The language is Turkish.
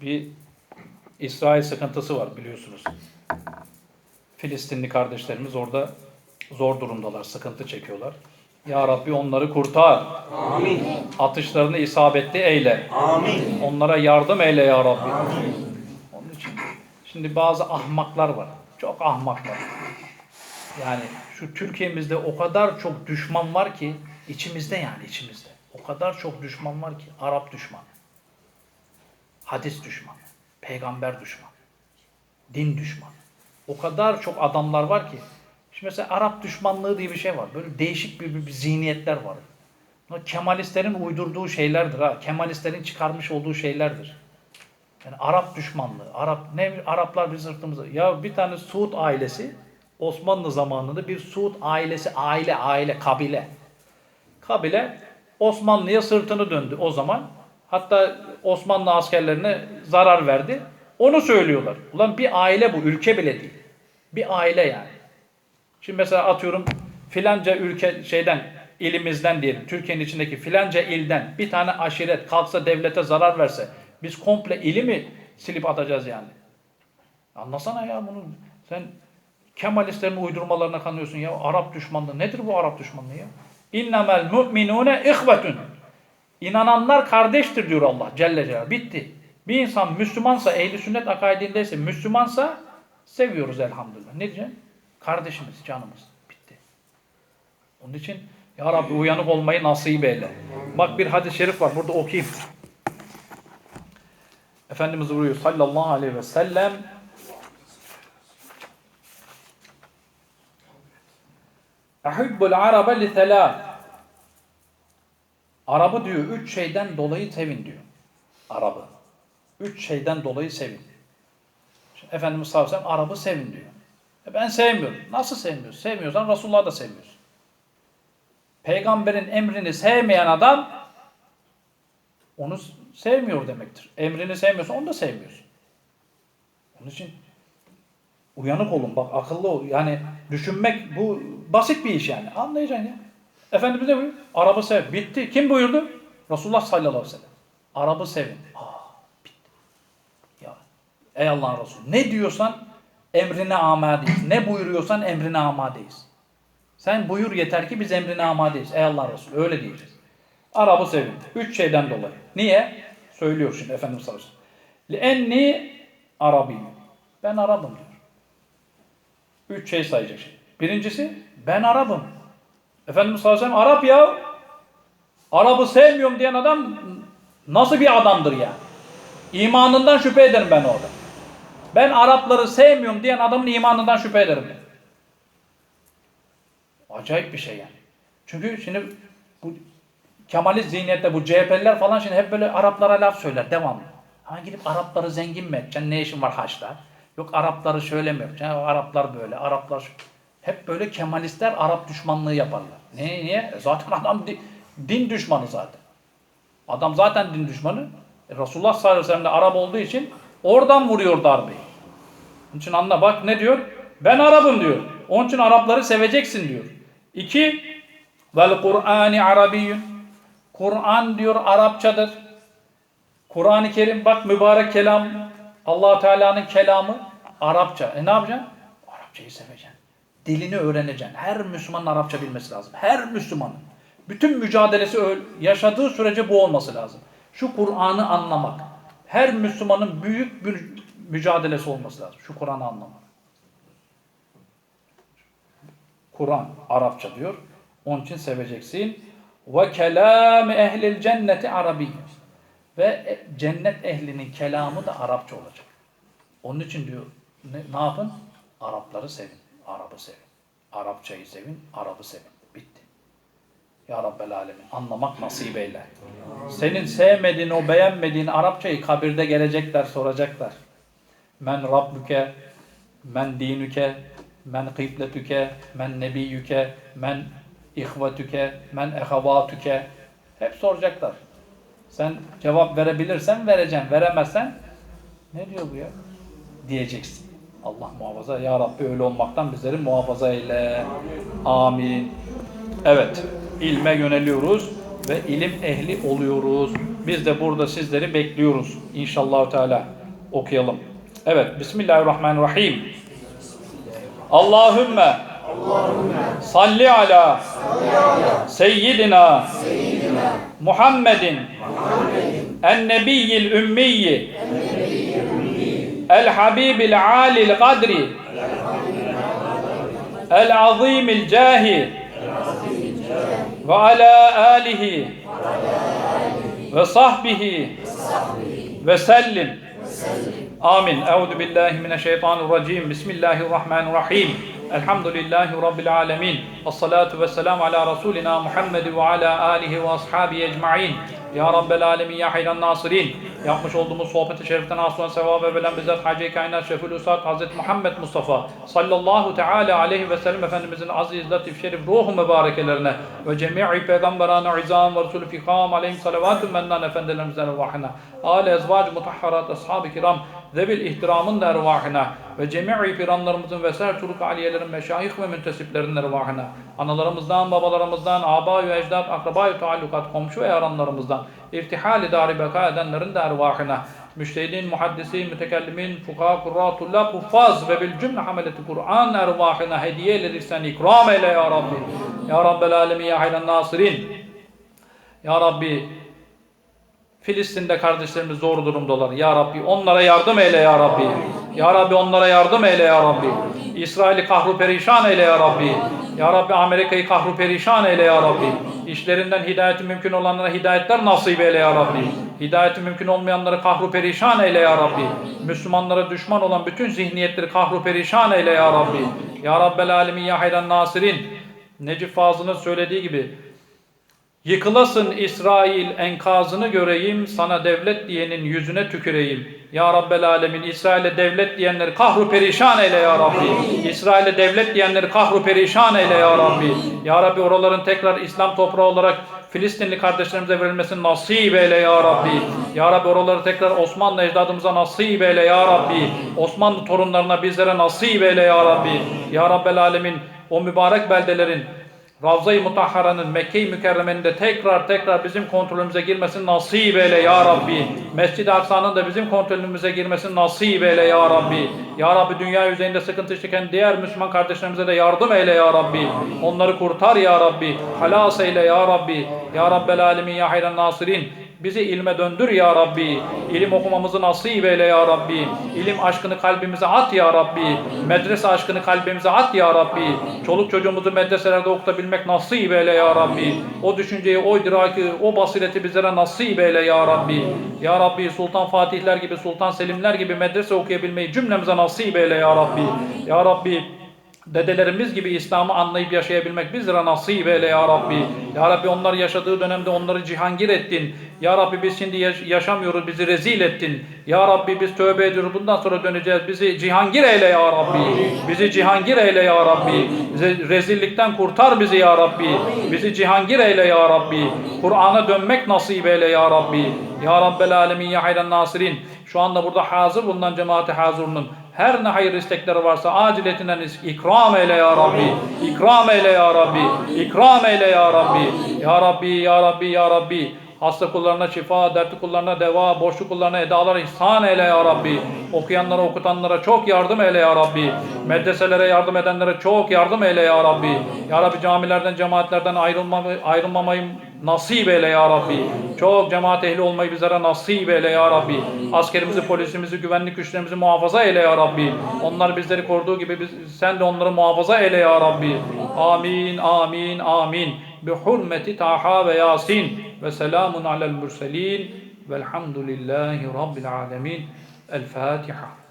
bir İsrail sıkıntısı var biliyorsunuz. Filistinli kardeşlerimiz orada zor durumdalar, sıkıntı çekiyorlar. Ya Rabbi onları kurtar. Amin. Atışlarını isabetli eyle. Amin. Onlara yardım eyle ya Rabbi. Onun için şimdi bazı ahmaklar var. Çok ahmaklar. Yani şu Türkiye'mizde o kadar çok düşman var ki içimizde yani içimizde. O kadar çok düşman var ki Arap düşmanı. Hadis düşmanı. Peygamber düşmanı. Din düşmanı. O kadar çok adamlar var ki. Şimdi mesela Arap düşmanlığı diye bir şey var. Böyle değişik bir, bir, bir zihniyetler var. Bunlar Kemalistlerin uydurduğu şeylerdir ha. Kemalistlerin çıkarmış olduğu şeylerdir. Yani Arap düşmanlığı. Arap ne Araplar bir sırtımıza. Ya bir tane Suud ailesi Osmanlı zamanında bir Suud ailesi aile aile kabile. Kabile Osmanlı'ya sırtını döndü o zaman. Hatta Osmanlı askerlerine zarar verdi. Onu söylüyorlar. Ulan bir aile bu, ülke bile değil. Bir aile yani. Şimdi mesela atıyorum filanca ülke şeyden ilimizden diyelim Türkiye'nin içindeki filanca ilden bir tane aşiret kalksa devlete zarar verse biz komple ili mi silip atacağız yani? Anlasana ya bunu. Sen Kemalistlerin uydurmalarına kanıyorsun ya. Arap düşmanlığı. Nedir bu Arap düşmanlığı ya? İnnemel mu'minune ihvetun. İnananlar kardeştir diyor Allah Celle Celaluhu. Bitti. Bir insan Müslümansa, ehli sünnet akaidindeyse, Müslümansa seviyoruz elhamdülillah. Ne diyeceksin? Kardeşimiz, canımız. Bitti. Onun için Ya Rabbi uyanık olmayı nasip eyle. Bak bir hadis-i şerif var. Burada okuyayım. Efendimiz buyuruyor sallallahu aleyhi ve sellem Ehubbul arabe li telâ Arabı diyor üç şeyden dolayı sevin diyor. Arabı. Üç şeyden dolayı sevin. Şimdi Efendimiz sallallahu aleyhi ve sellem Arabı sevin diyor. E ben sevmiyorum. Nasıl sevmiyorsun? Sevmiyorsan Resulullah da sevmiyorsun. Peygamberin emrini sevmeyen adam onu sevmiyor demektir. Emrini sevmiyorsa onu da sevmiyorsun. Onun için uyanık olun bak akıllı ol. Yani düşünmek bu basit bir iş yani. Anlayacaksın ya. Efendimiz ne buyuruyor? Arabı sev. Bitti. Kim buyurdu? Resulullah sallallahu aleyhi ve sellem. Arabı sevin. Aa, bitti. Ya, ey Allah'ın Resulü. Ne diyorsan emrine amadeyiz. Ne buyuruyorsan emrine amadeyiz. Sen buyur yeter ki biz emrine amadeyiz. Ey Allah'ın Resulü. Öyle diyeceğiz. Arabı sevin. Üç şeyden dolayı. Niye? Söylüyor şimdi Efendimiz sallallahu aleyhi ve sellem. Enni Arabiyim. Ben Arabım diyor. Üç şey sayacak şimdi. Birincisi ben Arabım. Efendimiz sallallahu aleyhi ve sellem Arap ya. Arap'ı sevmiyorum diyen adam nasıl bir adamdır ya? İmanından şüphe ederim ben orada. Ben Arapları sevmiyorum diyen adamın imanından şüphe ederim ben. Acayip bir şey yani. Çünkü şimdi bu Kemalist zihniyette bu CHP'liler falan şimdi hep böyle Araplara laf söyler devamlı. Ha gidip Arapları zengin mi edeceksin? Ne işin var haçta? Yok Arapları şöyle mi yapacaksın? Araplar böyle, Araplar şu. Hep böyle Kemalistler Arap düşmanlığı yaparlar. Niye? E Zaten adam di- din düşmanı zaten. Adam zaten din düşmanı. E Resulullah sallallahu aleyhi ve sellem de Arap olduğu için oradan vuruyor darbeyi. Onun için anla bak ne diyor? Ben Arap'ım diyor. Onun için Arapları seveceksin diyor. İki, vel Kur'ani Arabiyyün. Kur'an diyor Arapçadır. Kur'an-ı Kerim bak mübarek kelam. allah Teala'nın kelamı Arapça. E ne yapacaksın? Arapçayı seveceksin. Dilini öğreneceksin. Her Müslümanın Arapça bilmesi lazım. Her Müslümanın. Bütün mücadelesi yaşadığı sürece bu olması lazım. Şu Kur'an'ı anlamak. Her Müslümanın büyük bir mücadelesi olması lazım. Şu Kur'an'ı anlamak. Kur'an Arapça diyor. Onun için seveceksin. Ve kelam ehlil cenneti arabi. Ve cennet ehlinin kelamı da Arapça olacak. Onun için diyor ne, ne yapın? Arapları sevin. Arap'ı sevin. Arapçayı sevin. Arap'ı sevin. Bitti. Ya Rabbel Alemin. Anlamak nasip eyle. Senin sevmediğin o beğenmediğin Arapçayı kabirde gelecekler soracaklar. Men Rabbuke, men dinüke, men kıbletüke, men nebiyyüke, men ihvetüke, men ehavatüke. Hep soracaklar. Sen cevap verebilirsen vereceksin. Veremezsen ne diyor bu ya? Diyeceksin. Allah muhafaza. Ya Rabbi öyle olmaktan bizleri muhafaza eyle. Amin. Evet. ilme yöneliyoruz ve ilim ehli oluyoruz. Biz de burada sizleri bekliyoruz. İnşallah Teala okuyalım. Evet, Bismillahirrahmanirrahim. Allahümme salli ala seyyidina Muhammedin en nebiyyil ümmiyyi el habibil alil kadri el azimil cahi ve ala alihi ve sahbihi ve sellim. Amin. Euzu billahi mineşşeytanirracim. Bismillahirrahmanirrahim. Elhamdülillahi Rabbil alemin. Esselatu vesselamu ala Resulina Muhammed ve ala alihi ve ashabihi ecma'in. Ya Rabbel alemin ya hayran nasirin. Yapmış olduğumuz sohbeti şeriften hasılan sevabı veren bizzat Hacı Kainat Şefül Üstad Hazreti Muhammed Mustafa sallallahu teala aleyhi ve sellem Efendimizin aziz, latif, şerif, ruhu mübarekelerine ve cemi'i peygamberana izam ve resulü fikam aleyhim salavatü mennan efendilerimizden ervahına. Âle ezvac mutahharat ashab-ı kiram zebil ihtiramın da ve cemi'i piranlarımızın ve ser turuk aliyelerin meşayih ve müntesiplerinin ervahına. Analarımızdan, babalarımızdan, aba ve ecdat, akraba taallukat, komşu ve yaranlarımızdan, irtihal-i dari beka edenlerin de ervahına. Müştehidin, muhaddisin, mütekellimin, fukaha, kurra, tullab, huffaz ve bil cümle hameleti Kur'an ervahına hediye eyledik sen ikram eyle ya Rabbi. Ya Rabbel alemin ya hayran nasirin. Ya Rabbi Filistin'de kardeşlerimiz zor durumdalar. Ya Rabbi onlara yardım eyle ya Rabbi. Ya Rabbi onlara yardım eyle ya Rabbi. İsrail'i kahru perişan eyle ya Rabbi. Ya Rabbi Amerika'yı kahru perişan eyle ya Rabbi. İşlerinden hidayeti mümkün olanlara hidayetler nasip eyle ya Rabbi. Hidayeti mümkün olmayanları kahru perişan eyle ya Rabbi. Müslümanlara düşman olan bütün zihniyetleri kahru perişan eyle ya Rabbi. Ya Rabbel alemin ya hayran nasirin. Necip Fazıl'ın söylediği gibi Yıkılasın İsrail enkazını göreyim, sana devlet diyenin yüzüne tüküreyim. Ya Rabbel Alemin, İsrail'e devlet diyenleri kahru perişan eyle ya Rabbi. İsrail'e devlet diyenleri kahru perişan eyle ya Rabbi. Ya Rabbi oraların tekrar İslam toprağı olarak Filistinli kardeşlerimize verilmesini nasip eyle ya Rabbi. Ya Rabbi oraları tekrar Osmanlı ecdadımıza nasip eyle ya Rabbi. Osmanlı torunlarına bizlere nasip eyle ya Rabbi. Ya Rabbel Alemin o mübarek beldelerin Ravza-i Mutahhara'nın Mekke-i Mükerreme'nin de tekrar tekrar bizim kontrolümüze girmesini nasip eyle ya Rabbi. Mescid-i Aksa'nın da bizim kontrolümüze girmesini nasip eyle ya Rabbi. Ya Rabbi dünya üzerinde sıkıntı çeken diğer Müslüman kardeşlerimize de yardım eyle ya Rabbi. Onları kurtar ya Rabbi. Halas eyle ya Rabbi. Ya Rabbel Alemin ya hayran nasirin. Bizi ilme döndür ya Rabbi. İlim okumamızı nasip eyle ya Rabbi. İlim aşkını kalbimize at ya Rabbi. Medrese aşkını kalbimize at ya Rabbi. Çoluk çocuğumuzu medreselerde okutabilmek nasip eyle ya Rabbi. O düşünceyi, o idraki, o basireti bizlere nasip eyle ya Rabbi. Ya Rabbi Sultan Fatihler gibi, Sultan Selimler gibi medrese okuyabilmeyi cümlemize nasip eyle ya Rabbi. Ya Rabbi Dedelerimiz gibi İslam'ı anlayıp yaşayabilmek bizlere nasip eyle ya Rabbi. Ya Rabbi onlar yaşadığı dönemde onları cihangir ettin. Ya Rabbi biz şimdi yaş- yaşamıyoruz, bizi rezil ettin. Ya Rabbi biz tövbe ediyoruz, bundan sonra döneceğiz. Bizi cihangir eyle ya Rabbi. Bizi cihangir eyle ya Rabbi. Bizi rezillikten kurtar bizi ya Rabbi. Bizi cihangir eyle ya Rabbi. Kur'an'a dönmek nasip eyle ya Rabbi. Ya Rabbel Alemin ya hayran nasirin. Şu anda burada hazır bulunan cemaati hazırının her ne hayır istekleri varsa aciletinden ikram eyle ya Rabbi. İkram eyle ya Rabbi. İkram eyle ya Rabbi. Ya Rabbi, ya Rabbi, ya Rabbi. Hasta kullarına şifa, dertli kullarına deva, boşluk kullarına edalar ihsan eyle ya Rabbi. Okuyanlara, okutanlara çok yardım eyle ya Rabbi. Medreselere yardım edenlere çok yardım eyle ya Rabbi. Ya Rabbi camilerden, cemaatlerden ayrılmamayı, ayrılmamayı nasip eyle ya Rabbi. Çok cemaat ehli olmayı bizlere nasip eyle ya Rabbi. Askerimizi, polisimizi, güvenlik güçlerimizi muhafaza eyle ya Rabbi. Onlar bizleri koruduğu gibi biz, sen de onları muhafaza eyle ya Rabbi. Amin, amin, amin. Bi hurmeti Taha ve Yasin ve selamun alel murselin velhamdülillahi rabbil alemin. El Fatiha.